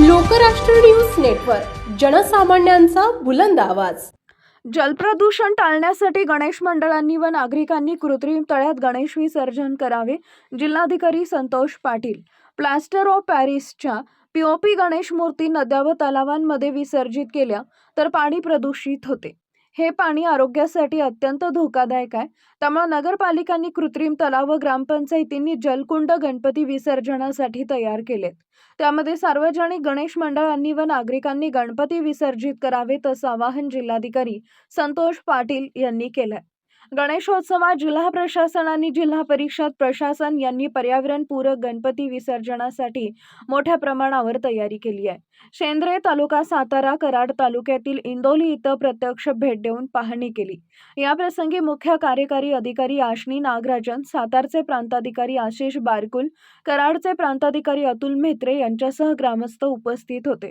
Lokrashtra news network जनसामान्यांचा बुलंद आवाज. जलप्रदूषण टाळण्यासाठी गणेश मंडळांनी व नागरिकांनी कृत्रिम तळ्यात गणेश विसर्जन करावे जिल्हाधिकारी संतोष पाटील. प्लास्टर ऑफ पॅरिसच्या पीओपी गणेश मूर्ती नद्या व तलावांमध्ये विसर्जित केल्या तर पाणी प्रदूषित होते. हे पाणी आरोग्यासाठी अत्यंत धोकादायक आहे. त्यामुळे नगरपालिकांनी कृत्रिम तलाव व ग्रामपंचायतींनी जलकुंड गणपती विसर्जनासाठी तयार केलेत. त्यामध्ये सार्वजनिक गणेश मंडळांनी व नागरिकांनी गणपती विसर्जित करावेत असं आवाहन जिल्हाधिकारी संतोष पाटील यांनी केलंय. गणेशोत्सवात जिल्हा प्रशासन आणि जिल्हा परिषद प्रशासन यांनी पर्यावरणपूरक गणपती विसर्जनासाठी मोठ्या प्रमाणावर तयारी केली आहे. शेंद्रे तालुका सातारा कराड तालुक्यातील इंदोली इथं प्रत्यक्ष भेट देऊन पाहणी केली. याप्रसंगी मुख्य कार्यकारी अधिकारी आशनी नागराजन सातारचे प्रांताधिकारी आशिष बारकुल कराडचे प्रांताधिकारी अतुल म्हेत्रे यांच्यासह ग्रामस्थ उपस्थित होते.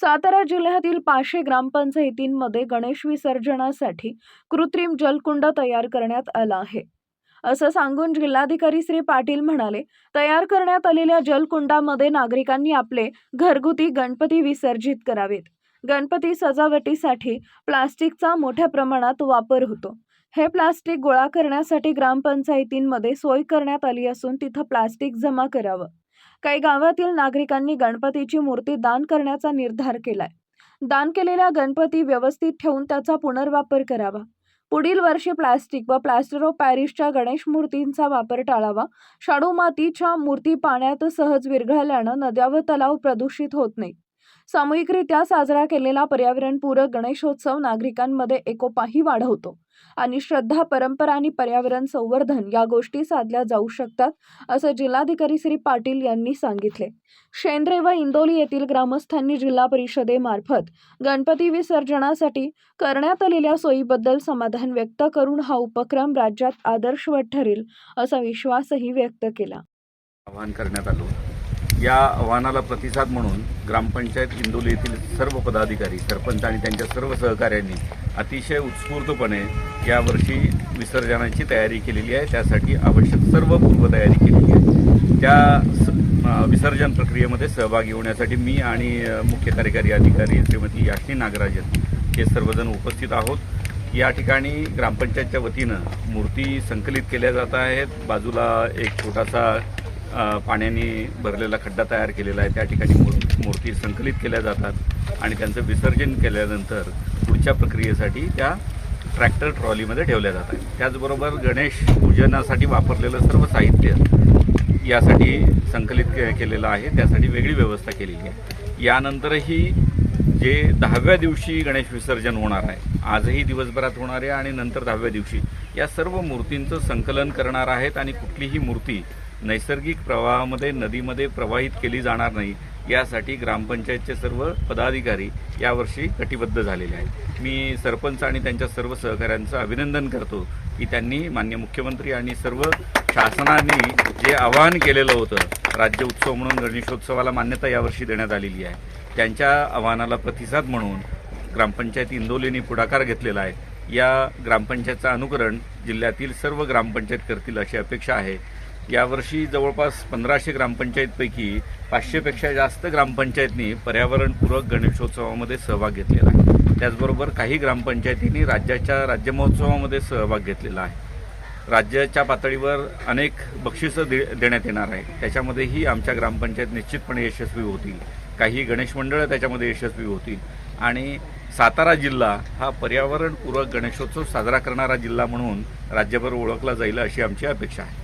सातारा जिल्ह्यातील पाचशे ग्रामपंचायतींमध्ये गणेश विसर्जनासाठी कृत्रिम जलकुंड तयार करण्यात आला आहे. असं सांगून जिल्हाधिकारी श्री पाटील म्हणाले तयार करण्यात आलेल्या जलकुंडामध्ये नागरिकांनी आपले घरगुती गणपती विसर्जित करावेत. गणपती सजावटीसाठी प्लास्टिकचा मोठ्या प्रमाणात वापर होतो. हे प्लास्टिक गोळा करण्यासाठी ग्रामपंचायतींमध्ये सोय करण्यात आली असून तिथं प्लास्टिक जमा करावं. काही गावातील नागरिकांनी गणपतीची मूर्ती दान करण्याचा निर्धार केलाय. दान केलेल्या गणपती व्यवस्थित ठेवून त्याचा पुनर्वापर करावा. पुढील वर्षी प्लास्टिक व प्लास्टर ऑफ पॅरिसच्या गणेश मूर्तींचा वापर टाळावा. शाडू मातीच्या मूर्ती पाण्यात सहज विरघळल्यानं नद्या व तलाव प्रदूषित होत नाही सामूहिकरित्या साजरा केलेला पर्यावरणपूरक गणेशोत्सव नागरिकांमध्ये एकोपाही वाढवतो. आणि श्रद्धा परंपरा आणि पर्यावरण संवर्धन या गोष्टी साधल्या जाऊ शकतात असं जिल्हाधिकारी श्री पाटील यांनी सांगितले. शेंद्रे व इंदोली येथील ग्रामस्थांनी जिल्हा परिषदेमार्फत गणपती विसर्जनासाठी करण्यात आलेल्या सोयीबद्दल समाधान व्यक्त करून हा उपक्रम राज्यात आदर्शवत ठरेल असा विश्वासही व्यक्त केला. आवाहन करण्यात आलं या आव्हानाला प्रतिसाद म्हणून ग्रामपंचायत इंदोली येथील सर्व पदाधिकारी सरपंच आणि त्यांच्या सर्व सहकाऱ्यांनी अतिशय उत्स्फूर्तपणे यावर्षी विसर्जनाची तयारी केलेली आहे. त्यासाठी आवश्यक सर्व पूर्वतयारी केलेली आहे. त्या स- विसर्जन प्रक्रियेमध्ये सहभागी होण्यासाठी मी आणि मुख्य कार्यकारी अधिकारी श्रीमती याशिनी नागराजन हे सर्वजण उपस्थित आहोत. या ठिकाणी ग्रामपंचायतच्या वतीनं मूर्ती संकलित केल्या जात आहेत. बाजूला एक छोटासा पाण्याने भरलेला खड्डा तयार केलेला आहे. त्या ठिकाणी मूर्ती संकलित केल्या जातात आणि त्यांचं विसर्जन केल्यानंतर पुढच्या प्रक्रियेसाठी त्या ट्रॅक्टर ट्रॉलीमध्ये ठेवल्या जातात. त्याचबरोबर गणेश पूजनासाठी वापरलेलं सर्व साहित्य यासाठी संकलित के केलेलं आहे. त्यासाठी वेगळी व्यवस्था केलेली आहे. यानंतरही जे दहाव्या दिवशी गणेश विसर्जन होणार आहे आजही दिवसभरात होणार आहे आणि नंतर दहाव्या दिवशी या सर्व मूर्तींचं संकलन करणार आहेत आणि कुठलीही मूर्ती नैसर्गिक प्रवाहामध्ये नदीमध्ये प्रवाहित केली जाणार नाही यासाठी ग्रामपंचायतचे सर्व पदाधिकारी यावर्षी कटिबद्ध झालेले आहेत. मी सरपंच आणि त्यांच्या सर्व सहकाऱ्यांचं अभिनंदन करतो की त्यांनी मान्य मुख्यमंत्री आणि सर्व शासनाने जे आवाहन केलेलं होतं राज्य उत्सव म्हणून गणेशोत्सवाला मान्यता यावर्षी देण्यात आलेली आहे. त्यांच्या आव्हानाला प्रतिसाद म्हणून ग्रामपंचायत इंदोलीने पुढाकार घेतलेला आहे. या ग्रामपंचायतचं अनुकरण जिल्ह्यातील सर्व ग्रामपंचायत करतील अशी अपेक्षा आहे. यावर्षी जवळपास पंधराशे ग्रामपंचायतपैकी पाचशेपेक्षा जास्त ग्रामपंचायतनी पर्यावरणपूरक गणेशोत्सवामध्ये सहभाग घेतलेला आहे. त्याचबरोबर काही ग्रामपंचायतींनी राज्याच्या राज्य महोत्सवामध्ये सहभाग घेतलेला आहे. राज्याच्या पातळीवर अनेक बक्षिसं दे देण्यात येणार आहे त्याच्यामध्येही आमच्या ग्रामपंचायत निश्चितपणे यशस्वी होतील. काही गणेश मंडळं त्याच्यामध्ये यशस्वी होतील. आणि सातारा जिल्हा हा पर्यावरणपूरक गणेशोत्सव साजरा करणारा जिल्हा म्हणून राज्यभर ओळखला जाईल अशी आमची अपेक्षा आहे.